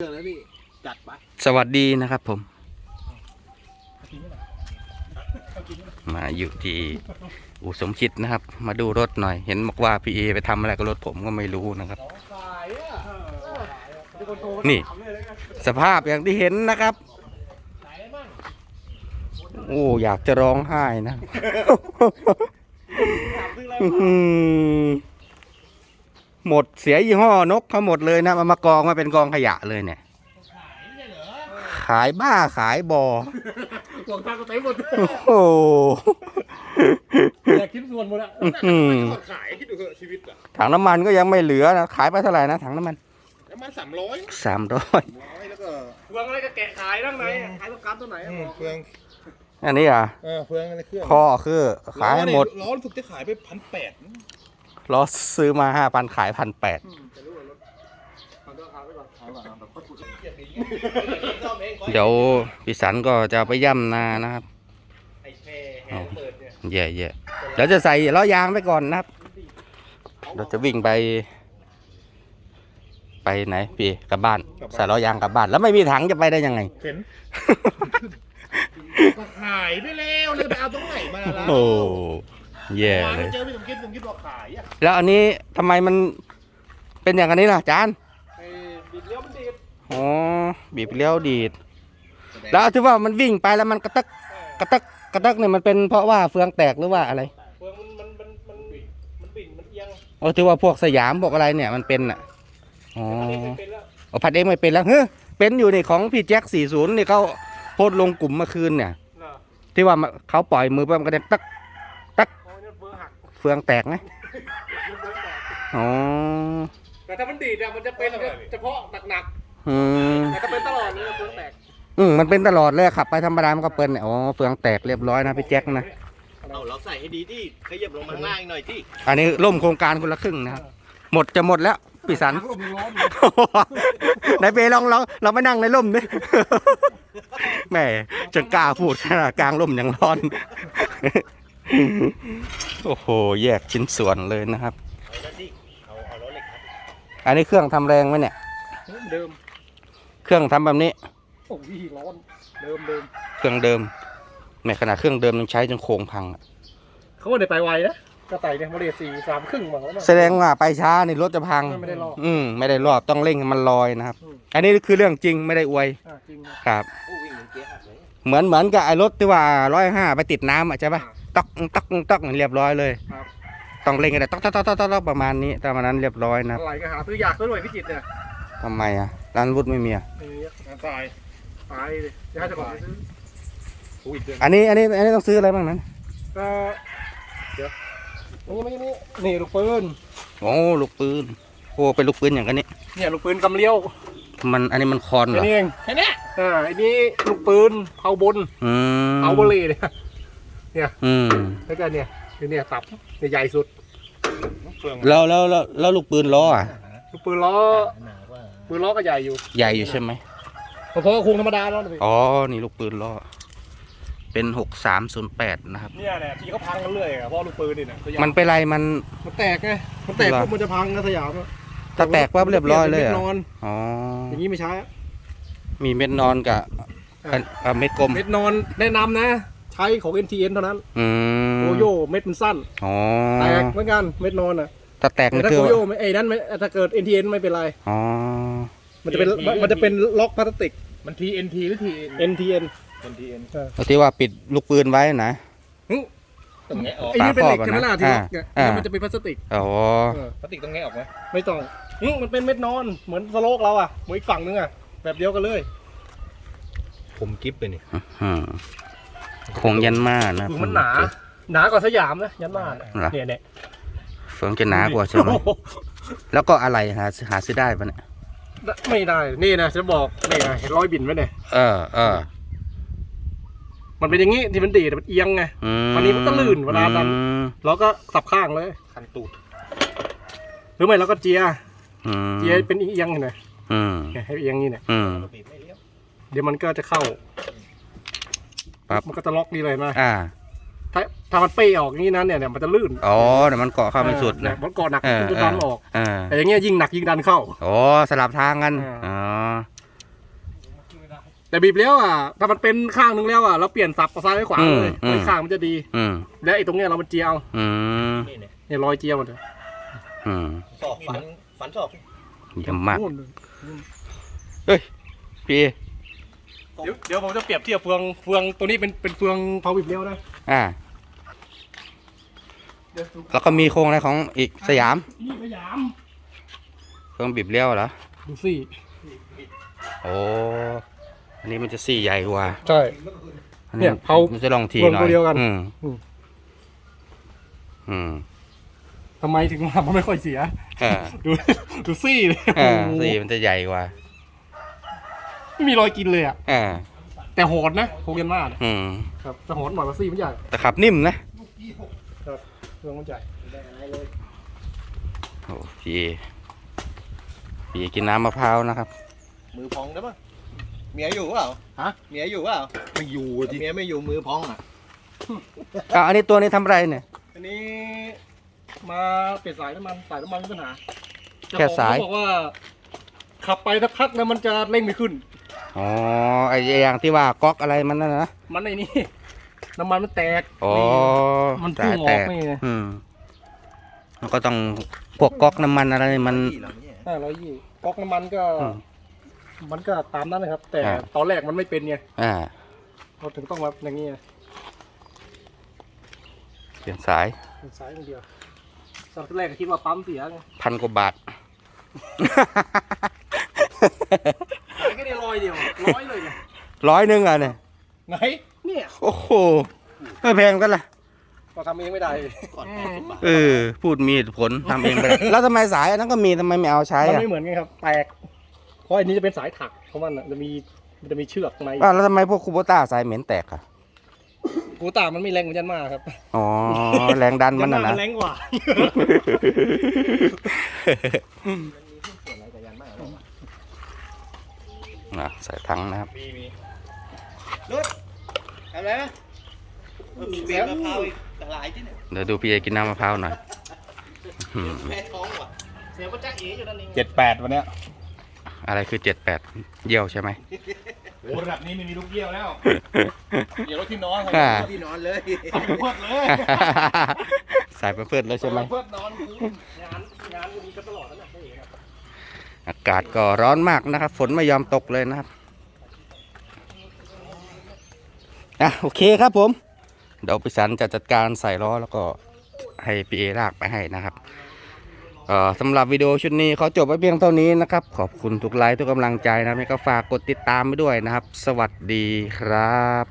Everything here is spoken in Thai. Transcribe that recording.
เรื่องแล้วพี่จัดไปสวัสดีนะครับผม มาอยู่ที่อู่สมคิดนะครับ มาดูรถหน่อย เห็นบอกว่าพี่เอไปทำอะไรกับรถผมก็ไม่รู้นะครับขายอะนี่ สภาพอย่างที่เห็นนะครับขายได้บ้างโอ้อยากจะร้องไห้นะ หือหมดเสียยี่ห้อนกเขาหมดเลยนะมามากองมาเป็นกองขยะเลยเนี่ย ขายไม่ใช่เหรอขายบ้าขายบอหลวงตาก็เต็มหมดโอ้โหอยากคิดส่วนหมดอะอื้อหือขายคิดดูเถอะชีวิตอะถังน้ำมันก็ยังไม่เหลือนะขายไปเท่าไหร่นะถังน้ำมันน้ำมันสามร้อยสามร้อยร้อยแล้วก็เฟืองอะไรก็แกะขายทั้งไหนขายต้องการตัวไหนอะอืมบอกเฟืองอันนี้อะเออเฟืองอะไรเครื่องพ่อคือขายให้หมดล้อนี่ล้อฝึกจะขายไปพันแปด ล้อซื้อมาห้าพันขายพันแปดจะรู้ว่ารถขายต้องขายไปก่อนขายก่อนแบบก็ถูกเดี๋ยวพี่สันก็จะเอาไปย่ำนานะครับไอ้แพร่แห่เปิดเนี่ยแย่แย่ๆแล้วจะใส่ล้อยางไปก่อนนะครับ เราจะวิ่งไป ไปไหนพี่กลับบ้านใส่ล้อยางกลับบ้าน แล้วไม่มีถังจะไปได้ยังไงเห็นก็ขายไปแล้วเลยไปเอาตรงไหนมาล่ะโอ้ แย่เลไม่ยเจอพี่สมคิดสมคิดบอกขายอะแล้วอันนี้ทำไมมันเป็นอย่างนี้ล่ะจานไอ้บิดเลี้ยวมันดีดอ๋อบีบเลี้ยวดีด แล้วที่ว่ามันวิ่งไปแล้วมันกระตักกระตักกระตักเนี่ยมันเป็นเพราะว่าเฟืองแตกหรือว่าอะไรเฟืองมันมันมันมันบิดมันบิดมันเอียงโอ้ที่ว่าพวกสยามพวกอะไรเนี่ยมันเป็นอะอ๋ออันนี้ไม่เป็นแล้วเอาพัดเองไม่เป็นแล้วเฮ้ยเป็นอยู่นี่ของพี่แจ็ค40นี่เขาโพสต์ลงกลุ่มเมื่อคืนเนี่ยน่ะที่ว่ามันเขาปล่อยมือไปมันก็เด็นตัก โอ้ยเนี่ยเฟืองหัก เฟืองแตกไหมมันเฟืองแตกอ๋อ แต่ถ้ามันดีดเนี่ยมันจะเป็นเฉพาะหนักอืม ๆแต่ถ้าเป็นตลอดเลยเฟืองแตกอืมมันเป็นตลอดเลยขับไปธรรมดามันก็เป็นเนี่ยอ๋อเฟืองแตกเรียบร้อยนะพี่แจ็คนะ เอาเราใส่ให้ดีที่ขยับลงมาข้างล่างอีกหน่อยที่อันนี้ร่วมโครงการคนละครึ่งนะครับ หมดจะหมดแล้วพี่สันลมร้อนนายเปลองเราเราไม่นั่งในร่มดิแหม่จะกล้าพูดขนาดกลางร่มยังร้อน โอ้โห แยกชิ้นส่วนเลยนะครับเอาแล้วที่เอาเอาล้อเหล็กครับ อันนี้เครื่องทำแรงไหมเนี่ย เดิม เครื่องทำแบบนี้ โอ้ยร้อน เดิมเดิมเครื่องเดิมแม้ขนาดเครื่องเดิมยังใช้จนโครงพังอะเขาไม่ได้ไปไวนะก็ใส่เนี่ยมาเลสี่สามครึ่งมาแล้วนะ แสดงว่าไปช้านี่รถจะพัง ไม่ได้รอบอืมไม่ได้รอบต้องเร่งให้มันลอยนะครับ อืม อันนี้คือเรื่องจริงไม่ได้อวย อ่าจริงครับครับโอ้วิ่งเหมือนเกียร์หักเลยเหมือนเหมือนกับไอ้รถที่ว่าร้อยห้าไปติดน้ำอะใช่ปะ ต๊อกต๊อกต๊อกเรียบร้อยเลยครับ ต้องเร่งกันแต่ต๊อกต๊อกต๊อกต๊อกต๊อกประมาณนี้แต่วันนั้นเรียบร้อยนะอะไรก็หาซื้อยากซะด้วยพิจิตรเนี่ยทำไมอะร้านวุฒิไม่มีอะนี่งานทรายตายเลยจะให้เจ้าของไปซื้ออุ้ยเดือนอันนี้อันนี้อันนี้ต้องซื้ออะไรบ้างนั้นก็เดี๋ยวนี่นี่นี่นี่ลูกปืนโอ้ลูกปืนโอ้เป็นลูกปืนอย่างกันนี้เนี่ยลูกปืนกำเลี้ยวมันอันนี้มันคอนเหรแค่อนี้เองแค่นี้อ่าไอ้นี่ลูกปืนเผาบนอืมเผาบรีเนี่ย อืมแล้วก็เนี่ยเนี่ยตับเนี่ยใหญ่สุดเฟืองแล้วแล้วแล้วแล้วลูกปืนล้ออะลูกปืนล้อหนาว่าปืนล้อก็ใหญ่อยู่ ใหญ่อยู่ใช่ไหมพอๆกับโครงธรรมดาแล้วนะพี่อ๋อนี่ลูกปืนล้อเป็นหกสามศูนย์แปดนะครับเนี่ยเนี่ยที่เขาพังกันเรื่อยอะเพราะลูกปืนนี่นะสยามมันเป็นไรมันมันแตกไงมันแตกเหรอปุ๊บมันจะพังนะสยามอะถ้าแตกว่าเรียบร้อยเลยม็อะดนอนอ๋ออย่างนี้ไม่ใช้อะมีเม็ดนอนกับอันอะเม็ดกลมเม็ดนอนแนะนำนะ ใช้ของ NTN เท่านั้นอืมโกโย่เม็ดมันสั้น อ๋อแตกเหมือนกันเม็ดนอนอะถ้าแตกแต่นี่ถ้าคือโกโย่ไม่ไอ้นั่นไม่ถ้าเกิด NTN ไม่เป็นไร อ๋อมันจะเป็นมันจะเป็นล็อกพลาสติก มันทีเอ็นทีหรือที NTN เป็นทีเอ็นที่ว่าปิดลูกปืนไว้นะต้องแงะออกไอ้นี่เป็นเหล็กฝาครอบอะใช่ไหมล่ะนะที่ล็อกเนี่ยอ่า แล้วมันจะเป็นพลาสติกอ๋อเออพลาสติกต้องแงะออกไหมไม่ต้องหึมันเป็นเม็ดนอนเหมือนสโลกเราอะเหมือนอีกฝั่งนึงอะแบบเดียวกันเลย ผมกิฟไปนี่ อืม คงยันมานะคือมันหนา หนากว่าสยามนะยันมาเหรอ เนี่ยเนี่ยเฟืองจะหนากว่าใช่ไหมโอ้โแล้วก็อะไรหาหาซื้อได้ปะเนี่ยไม่ได้ นี่นะจะบอกนี่นะเห็นรอยบินไหมเนี่ยเออเออมันเป็นอย่างงี้ที่มันดีดมันเอียงไง อือันนี้มันก็ลื่นเวลาดัน อืมเราก็สับข้างเลย คันตูดหรือไม่เราก็เจียอืมเจียเป็นเอียงๆเห็นไหมอืมเนี่ยให้เอียงนี่เนี่ยอืม บีบไม่เลี้ยวเดี๋ยวมันก็จะเข้า ปั๊บมันก็จะล็อกนี่เลยนะอ่า ถ้าถ้ามันเป้ออกอย่างนี้นะเนี่ยเนี่ยมันจะลื่นอ๋อเดี๋ยวมันเกาะเข้าไม่สุดเนี่นะยมันเกาะหนักเออมันจะเอดัอนออกเออแต่อย่างเงี้ยยิ่งหนักยิ่งดันเข้าอ๋อสลับทางกันอ่าอ๋อแต่บีบเลี้ยวอะ ถ้ามันเป็นข้างนึงแล้วอะเราเปลี่ยนสับซ้ายไปขวาเลยอืมไอ้ข้างมันจะดี อืมและไอ้ตรงเนี้ยเรามันเจียวอืมนี่เนี่ยเนี่ยรอยเจียวหมดเลยอืมศอกฟันฟันศอกเยี่ยมมากนู่นพี่ เดี๋ยวเดี๋ยวผมจะเปรียบเทียบเฟืองเฟืองตัวนี้เป็นเป็นเฟืองเผาบีบเลี้ยวนะอ่า เดี๋ยวดูแล้วก็มีโครงอะไรของอีกสยาม นี่พยายามเครื่องบีบเลี้ยวเหรอ ดูสิโอ้อันนี้มันจะสี่ใหญ่กว่าใช่ อัเนี่ยเผามันจะลองทีรวมหน่อยตัวเดียวกัน อืมอืมอืมทำไมถึงทำมันไม่ค่อยเสีย เออ ดูดูซี่เลยเออโอ้โหสี่มันจะใหญ่กว่า ไม่มีรอยกินเลยอะเออแต่โหดนะโคเกนมาเนี่ยอืมครับแต่โหดหน่อยกว่าซี่มันใหญ่แต่ขับนิ่มนะครับเฟืองมันใหญ่โอ้พี่พี่กินน้ำมะพร้าวนะครับมือพองได้ปะเมียอยู่เปล่าฮะเมียอยู่เปล่าไม่อยู่เมียไม่อยู่มือพองอะอะอันนี้ตัวนี้ทำอะไรเนี่ย อันนี้มาเปลี่ยนสายน้ำมันสายน้ำมันมีปัญหาแค่สาย เจ้ของเขบอกว่า ขับไปสักพักแล้วมันจะเร่งไม่ขึ้น อ๋อไอ้อย่างที่ว่าก๊อกอะไรมันนั่นนะมันไอ้นี่น้ำมันมันแตกอ๋อมันพุ่งออกแต่นี่ไงอืมมันก็ต้องพวกก๊อกน้ำมันอะไรมันห้าร้อยยี่ก๊อกน้ำมันก็อืมมันก็ตามนั้นนะครับ แต่อ่าตอนแรกมันไม่เป็นไงอ่าเราถึงต้องมาอย่างนี้ไงเปลี่ยนสายเป็นสายอย่างเดียวตอนแรกก็คิดว่าปั๊มเสียไงพันกว่าบาท เดียวร้อยเลยไงร้อยหนึ่งอะเนี่ยไหนเนี่ยโอ้โหไม่แพงกันล่ะก็ทำเองไม่ได้ก่อนแปดสิบบาทเออ พูดมีเหตุผลทำเองไปเลยแล้วทำไมสายอันนั้นก็มีทำไมไม่เอาใช้มันอะไม่เหมือนกันครับแตกเพราะอันนี้จะเป็นสายถักของมันอะจะมีมันจะมีเชือกข้างในอ้าวแล้วทำไมพวกคูโบต้าสายเหม็นแตกอะกูตามันมีแรงเหมือนยันมากครับอ๋อแรงดันมันน่ะยันะ แรงกว่า อะใส่ทั้งนะครับมีมีรถทำอะไรนะมีเบียร์มะพร้าวอีกหลายที่เนี่ยเดี๋ยวดูพี่เอกินน้ำมะพร้าวหน่อยอืมแม่ท้องว่ะเสียงก็จ้าเอ๋อยู่นั่นเองเจ็ดแปดวันเนี้ยอะไรคือเจ็ดแปดเยี่ยวใช่ไหมโอ้ระดับนี้ไม่มีลูกเยี่ยวแล้วเดี๋ยวรถที่นอนอ่าที่นอนเลยเพิดเลยใส่ไปเพื่อนเลยใช่ไหมเพิดนอนงานงาน อากาศก็ร้อนมากนะครับ ฝนไม่ยอมตกเลยนะครับอะโอเคครับผม เดี๋ยวพิสันจะจัดการใส่ล้อแล้วก็ให้พีเอลากไปให้นะครับสำหรับวิดีโอชุดนี้เขาจบไว้เพียงเท่านี้นะครับ ขอบคุณทุกไลค์ทุกกำลังใจนะแล้วก็ฝากกดติดตามไปด้วยนะครับ สวัสดีครับ